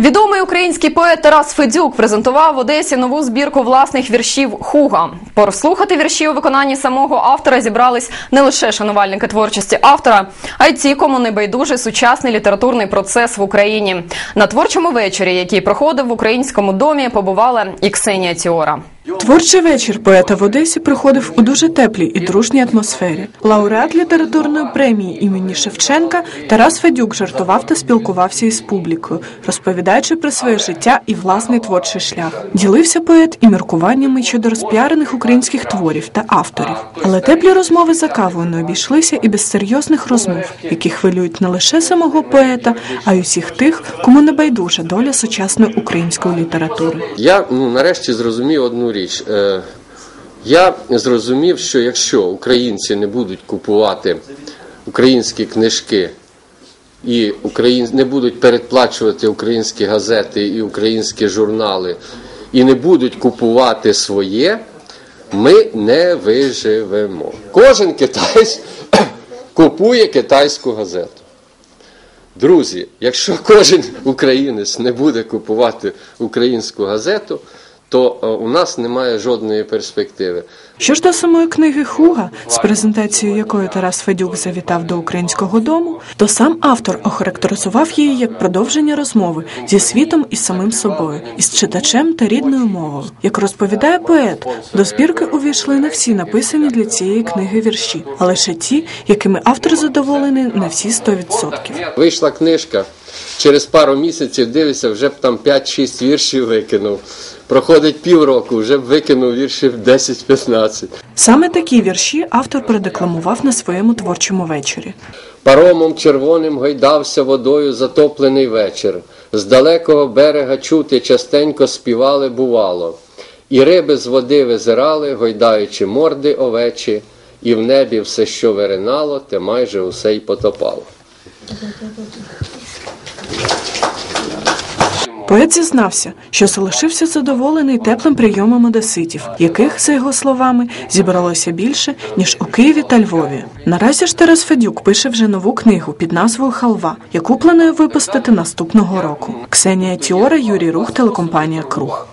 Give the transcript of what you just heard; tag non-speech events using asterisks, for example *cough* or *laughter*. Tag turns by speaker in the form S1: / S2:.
S1: Відомий український поет Тарас Федюк презентував в Одесі нову збірку власних віршів Хуга. Прослухати вірші у виконанні самого автора зібрались не лише шанувальники творчості автора, а й ті, кому не байдужий сучасний літературний процес в Україні. На творчому вечорі, який проходив в українському домі, побувала і Ксенія Тіора.
S2: Творчий вечір поета в Одесі проходив у дуже теплій і дружній атмосфері. Лауреат літературної премії імені Шевченка Тарас Федюк жартував та спілкувався із публікою, розповідаючи про своє життя і власний творчий шлях. Ділився поет і міркуваннями щодо розпіарених українських творів та авторів. Але теплі розмови за кавою не обійшлися і без серйозних розмов, які хвилюють не лише самого поета, а й усіх тих, кому не байдужа доля сучасної української літератури.
S3: Я ну, нарешті зрозумів одну річ. Е, я зрозумів, що якщо українці не будуть купувати українські книжки і не будуть передплачувати українські газети і українські журнали, і не будуть купувати своє, ми не виживемо. Кожен китайсь *coughs* купує китайську газету. Друзі, якщо кожен українець не буде купувати українську газету, то е, у нас немає жодної перспективи.
S2: Що ж до самої книги Хуга, з презентацією якої Тарас Федюк завітав до українського дому, то сам автор охарактеризував її як продовження розмови зі світом і самим собою, із читачем та рідною мовою. Як розповідає поет, до збірки увійшли не всі написані для цієї книги вірші, а лише ті, якими автор задоволений на всі 100%.
S3: Вийшла книжка. Через пару місяців дивишся, вже б там 5-6 віршів викинув. Проходить півроку, вже б викинув віршів 10-15.
S2: Саме такі вірші автор продекламував на своєму творчому вечорі.
S3: Паромом червоним гойдався водою затоплений вечір. З далекого берега чути частенько співали, бувало. І риби з води визирали, гойдаючи морди овечі, і в небі все, що виринало, те майже усе й потопало.
S2: Поет зізнався, що залишився задоволений теплим прийомом одеситів, яких, за його словами, зібралося більше ніж у Києві та Львові. Наразі ж Тарас Федюк пише вже нову книгу під назвою Халва, яку планує випустити наступного року. Ксенія Тіора, Юрій Рух, телекомпанія Круг.